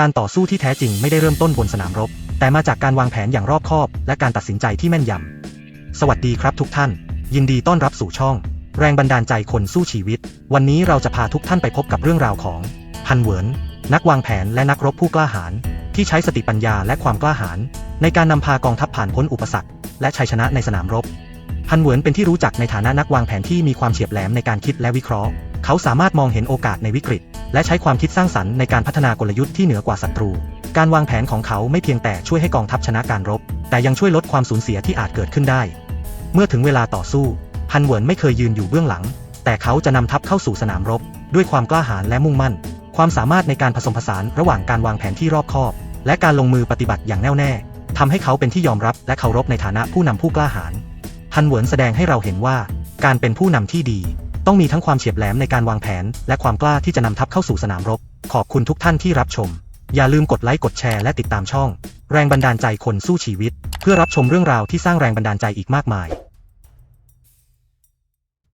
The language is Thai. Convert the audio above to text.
การต่อสู้ที่แท้จริงไม่ได้เริ่มต้นบนสนามรบ แต่มาจากการวางแผนอย่างรอบคอบ และการตัดสินใจที่แม่นยำ สวัสดีครับทุกท่าน ยินดีต้อนรับสู่ช่อง แรงบันดาลใจคนสู้ชีวิต วันนี้เราจะพาทุกท่านไปพบกับเรื่องราวของฮันเหวินนักวางแผนและนักรบผู้กล้าหาญที่ใช้สติปัญญาและความกล้าหาญในการนำพากองทัพผ่านพ้นอุปสรรค และชัยชนะในสนามรบฮันเหวินเป็นที่รู้จักในฐานะนักวางแผนที่มีความเฉียบแหลมในการคิดและวิเคราะห์ เขาสามารถมองเห็นโอกาสในวิกฤต และใช้ความคิดสร้างสรรค์ในการพัฒนากลยุทธ์ที่เหนือกว่าศัตรู การวางแผนของเขาไม่เพียงแต่ช่วยให้กองทัพชนะการรบ แต่ยังช่วยลดความสูญเสียที่อาจเกิดขึ้นได้ เมื่อถึงเวลาต่อสู้ ฮันเหวินไม่เคยยืนอยู่เบื้องหลัง แต่เขาจะนำทัพเข้าสู่สนามรบ ด้วยความกล้าหาญและมุ่งมั่น ความสามารถในการผสมผสานระหว่างการวางแผนที่รอบคอบ และการลงมือปฏิบัติอย่างแน่วแน่ทำให้เขาเป็นที่ยอมรับและเคารพในฐานะผู้นำผู้กล้าหาญฮันเหวินแสดงให้เราเห็นว่า การเป็นผู้นำที่ดี ต้องมีทั้งความเฉียบแหลมในการวางแผน และความกล้าที่จะนำทัพเข้าสู่สนามรบ ขอบคุณทุกท่านที่รับชม อย่าลืมกดไลค์กดแชร์และติดตามช่อง แรงบันดาลใจคนสู้ชีวิต เพื่อรับชมเรื่องราวที่สร้างแรงบันดาลใจอีกมากมาย